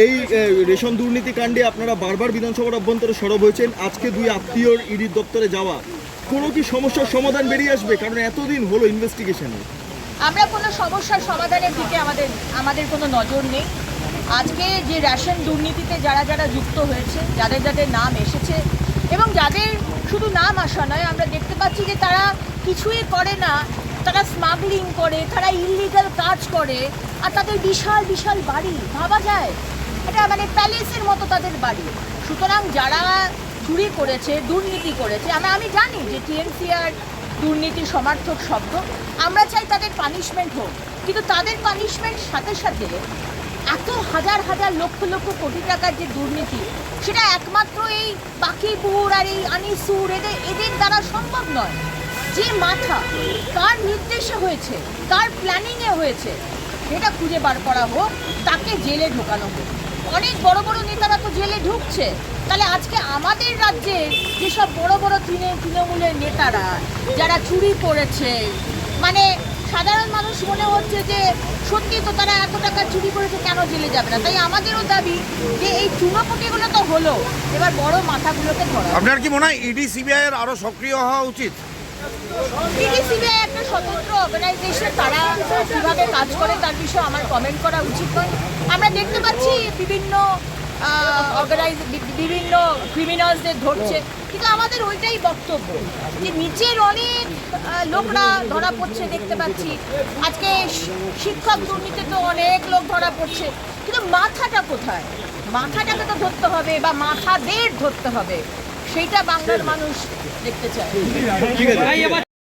এই রেশন দুর্নীতি কাণ্ডে আপনারা বারবার বিধানসভার অভ্যন্তরে সরব হয়েছেন। আজকে দুই আত্মীয়র ইডির দপ্তরে যাওয়া। কোনো কি সমস্যার সমাধান বেরিয়ে আসবে? কারণ এতদিন হলো ইনভেস্টিগেশনে আমরা কোনো সমস্যার সমাধানের দিকে আমাদের আমাদের কোনো নজর নেই। আজকে যে রেশন দুর্নীতিতে যারা যারা যুক্ত হয়েছে, যাদের যাদের নাম এসেছে এবং যাদের শুধু নাম আসা নয়, আমরা দেখতে পাচ্ছি যে তারা কিছুই করে না। তারা স্মাগলিং করে, তারা ইলিগাল কাজ করে, আর তাদের বিশাল বিশাল বাড়ি ভাবা যায়। এটা মানে প্যালেসের মতো তাদের বাড়ি। সুতরাং যারা চুরি করেছে, দুর্নীতি করেছে আমি আমি জানি যে টিএমসি আর দুর্নীতি সমর্থক শব্দ, আমরা চাই তাদের পানিশমেন্ট হোক। কিন্তু তাদের পানিশমেন্ট সাথে সাথে এত হাজার হাজার লক্ষ লক্ষ কোটি টাকার যে দুর্নীতি, সেটা একমাত্র এই বাকিপুর আর এই আনিসুর, এদের এদের দ্বারা সম্ভব নয়। যে মাথা কার নির্দেশে হয়েছে কার প্ল্যানিংয়ে হয়েছে, সেটা খুঁজে বার করা হোক, তাকে জেলে ঢোকানো হোক। অনেক বড় বড় নেতারা তো জেলে ঢুকছে। তাহলে আজকে আমাদের রাজ্যে যেসব বড় বড় তৃণ তৃণমূলের নেতারা, যারা চুরি করেছে মানে সাধারণ মানুষ মনে হচ্ছে যে সত্যি তো তারা এত টাকা চুরি করেছে, কেন জেলে যাবে না? তাই আমাদেরও দাবি যে এই চুনোপুটিগুলো তো হলো। এবার বড় মাথাগুলোকে ধরা আপনার কি মনে হয় ইডি সিবিআই এর আরও সক্রিয় হওয়া উচিত? একটা স্বতন্ত্র অর্গানাইজেশন তারা কাজ করে তার বিষয়ে আমার কমেন্ট করা উচিত নয়। আমরা দেখতে পাচ্ছি বিভিন্ন অর্গানাইজ বিভিন্ন ধরছে। কিন্তু আমাদের ওইটাই বক্তব্য যে নিচের অনেক লোকরা ধরা পড়ছে দেখতে পাচ্ছি। শিক্ষক দুর্নীতি তো অনেক লোক ধরা পড়ছে। কিন্তু মাথাটা কোথায়? মাথাটাকে তো ধরতে হবে বা মাথাদের ধরতে হবে। সেইটা বাংলার মানুষ দেখতে চায়। ঠিক আছে।